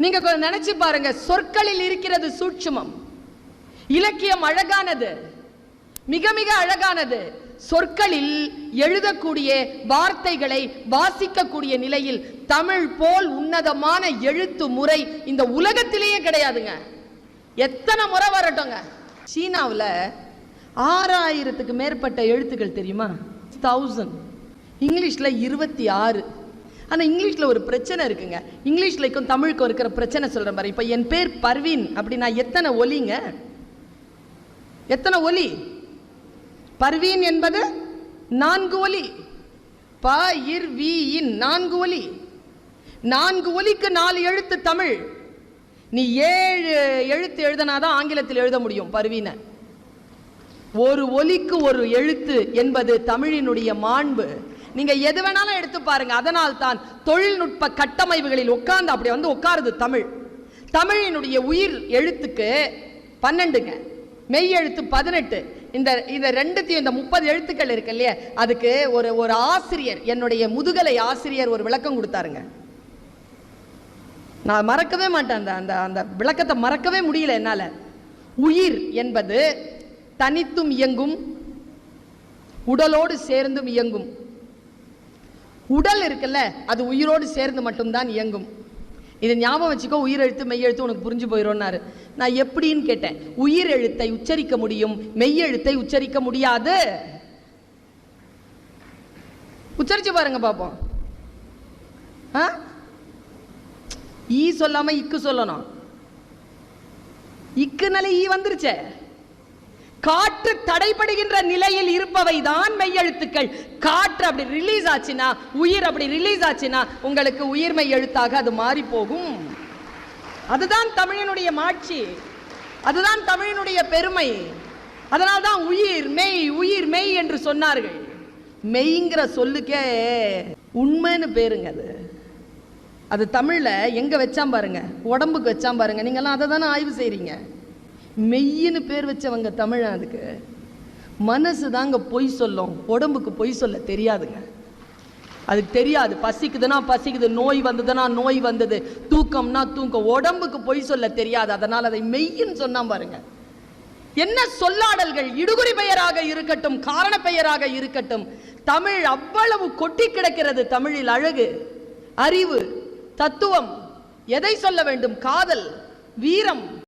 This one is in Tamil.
நீங்க கொஞ்சம் நினைச்சு பாருங்க சொற்களில் இருக்கிறது சூட்சுமம். இலக்கியம் அழகானது. மிக மிக அழகானது. சொற்களில் எழுதக்கூடிய வார்த்தைகளை வாசிக்கக்கூடிய நிலையில் தமிழ் போல் உன்னதமான எழுத்து முறை இந்த உலகத்திலேயே கிடையாதுங்க. எத்தனை முறை வரட்டுங்க. சீனாவில் ஆறாயிரத்துக்கு மேற்பட்ட எழுத்துக்கள் தெரியுமா? தௌசண்ட் இங்கிலீஷில் இருபத்தி ஆறு. ஆனால் இங்கிலீஷில் ஒரு பிரச்சனை இருக்குங்க. இங்கிலீஷ்லக்கும் தமிழுக்கும் இருக்கிற பிரச்சனை சொல்கிற மாதிரி இப்போ என் பேர் பர்வீன் அப்படின்னா எத்தனை ஒலிங்க? எத்தனை ஒலி? பர்வீன் என்பது நான்கு ஒலி. ப இர் வி இன் நான்கு ஒலி. நான்கு ஒலிக்கு நாலு எழுத்து தமிழ். நீ ஏழு எழுத்து எழுதினாதான் ஆங்கிலத்தில் எழுத முடியும் பருவின. ஒரு ஒலிக்கு ஒரு எழுத்து என்பது தமிழினுடைய மாண்பு. நீங்க எது வேணாலும் எடுத்து பாருங்க. அதனால் தான் தொழில்நுட்ப கட்டமைப்புகளில் உட்கார்ந்து அப்படி வந்து உட்காருது தமிழ். தமிழினுடைய உயிர் எழுத்துக்கு பன்னெண்டுங்க. மெய் எழுத்து பதினெட்டு. இந்த இந்த ரெண்டுத்தையும் இந்த முப்பது எழுத்துக்கள் இருக்கு இல்லையா? அதுக்கு ஒரு ஒரு ஆசிரியர் என்னுடைய முதுகலை ஆசிரியர் ஒரு விளக்கம் கொடுத்தாருங்க. நான் மறக்கவே மாட்டேன் அந்த அந்த அந்த விளக்கத்தை மறக்கவே முடியல என்னால. உயிர் என்பது தனித்தும் இயங்கும் உடலோடு சேர்ந்தும் இயங்கும். உடல் இருக்குல்ல அது உயிரோடு சேர்ந்து மட்டும்தான் இயங்கும். இதை ஞாபகம் வச்சுக்கோ உயிர் எழுத்து மெய் எழுத்து உனக்கு புரிஞ்சு போயிடும்னாரு. நான் எப்படின்னு கேட்டேன். உயிர் எழுத்தை உச்சரிக்க முடியும் மெய் எழுத்தை உச்சரிக்க முடியாது. உச்சரிச்சு பாருங்க பாப்போம். ஆ? ஈ சொல்லாம இக்கு சொல்லணும். இக்குனால ஈ வந்துருச்சே. காற்று தடைப்படுகின்ற நிலையில் இருப்பவை தான் மெய்யெழுத்துக்கள். காற்று அப்படி ரிலீஸ் ஆச்சுன்னா உயிர் அப்படி ரிலீஸ் ஆச்சுன்னா உங்களுக்கு உயிர்மை எழுத்தாக அது மாறி போகும் அதுதான் தமிழினுடைய மாட்சி. அதுதான் தமிழினுடைய பெருமை. அதனால்தான் உயிர் மெய் உயிர் மெய் என்று சொன்னார்கள். மெய்ங்கிற சொல்லுக்கே உண்மைன்னு பேருங்க அது. அது தமிழில் எங்கே வச்சாம் பாருங்க? உடம்புக்கு வச்சாம் பாருங்க. நீங்கள்லாம் அதை தானே ஆய்வு செய்கிறீங்க மெய்யின்னு பேர் வச்சவங்க தமிழன் அதுக்கு. மனசு தாங்க பொய் சொல்லும். உடம்புக்கு பொய் சொல்ல தெரியாதுங்க. அதுக்கு தெரியாது. பசிக்குதுன்னா பசிக்குது நோய் வந்ததுன்னா நோய் வந்தது தூக்கம்னா தூக்கம். உடம்புக்கு பொய் சொல்ல தெரியாது. அதனால் அதை மெய்யின்னு சொன்னா பாருங்க. என்ன சொல்லாடல்கள்? இடுகுறி பெயராக இருக்கட்டும் காரண பெயராக இருக்கட்டும் தமிழ் அவ்வளவு கொட்டி கிடக்கிறது தமிழில் அழகு அறிவு தத்துவம். எதை சொல்ல வேண்டும்? காதல் வீரம்